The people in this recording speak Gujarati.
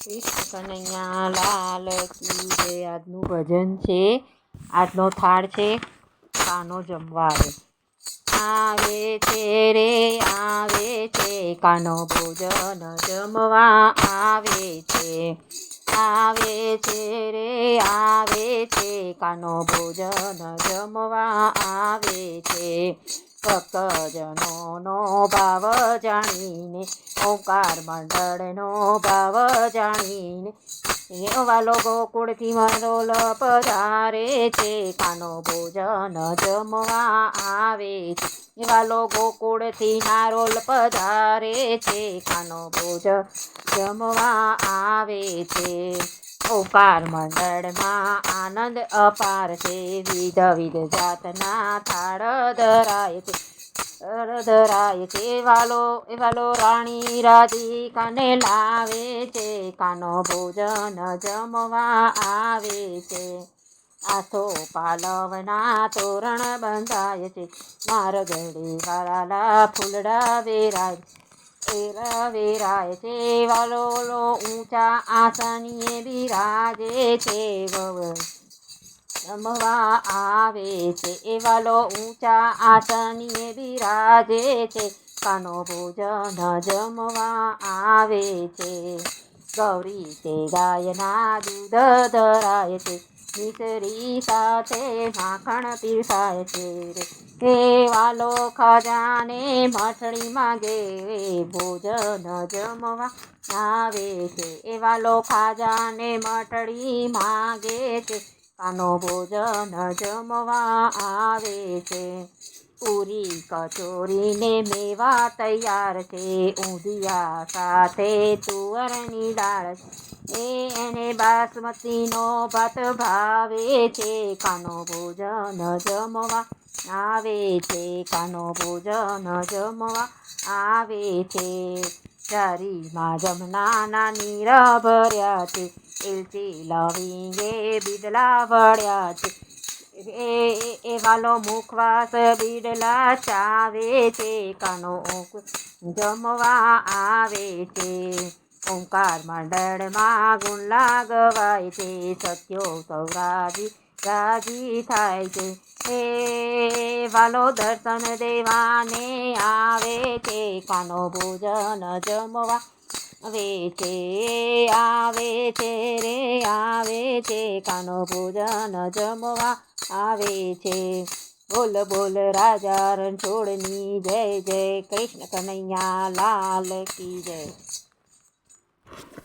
કનૈયા લાલ કી આજનું ભજન છે. આજનો થાળ છે, કાનો જમવા આવે આવે છે રે, આવે છે કાનો ભોજન જમવા. આવે છે આવે છે રે, આવે છે કાનો ભોજન જમવા. આવે છે ભક્તજનોનો ભાવ જાણીને, ઓંકાર મંડળનો ભાવ જાણીને, એવા લોકો કુળથી મરોલ પધારે છે, કાનો ભોજન જમવા આવે છે. એવા લોકો કુળથી નારોલ પધારે છે. કાનો ભોજ જમવા આવે છે. ઓકાર મંડળમાં આનંદ અપાર છે. વિધ વિધ જાતના થાળ ધરાય છે. ધરાય છે. વાલો વાલો રાણી રાધિકાને લાવે છે. કાનો ભોજન જમવા આવે છે. આથો પાલવના તોરણ બંધાય છે. મારગડી વાળાલા ફૂલડા વેરાય, એરા વેરાય છે. વાલો લો ઊંચા આસનીએ બિરાજે છે. વવ જમવા આવે છે. એવાલો ઊંચા આસનીએ બિરાજે છે. કાનો ભોજન જમવા આવે છે. ગૌરી તે ગાયના દૂધ ધરાય છે. મિસરી સાથે માખણ પીરસાય છે રે હે વાલો ખજાને મઠડી માંગે ભોજન જમવા આવે છે. એ વાલો ખાજાને મઠડી માંગે છે, કાનો ભોજન જમવા આવે છે. પૂરી કચોરીને મેવા તૈયાર છે, ઊંધિયા સાથે તુવરની દાળ છે એને બાસમતીનો ભાત ભાવે છે, કાનો ભોજન જમવા આવે છે, કાનો ભોજન જમવા આવે છે. ચારીમાં જમનાના નીર ભર્યા છે, એલચી લવિંગે બીડલા વળ્યા છે. એ એ વાલો મુખવાસ બીડલા ચાવે છે, કાનો જમવા આવે છે. ઓંકાર મંડળમાં ગુણ લાગવાય છે, સત્યો સૌરાજી રાજી થાય છે. હે વાલો દર્શન દેવાને આવે છે, કાનો ભોજન જમવા આવે છે આવે છે રે, આવે છે, કાનો ભોજન જમવા આવે છે. બોલ બોલ રાજા રણછોડની જય જય કૃષ્ણ કનૈયા લાલ કી જય. you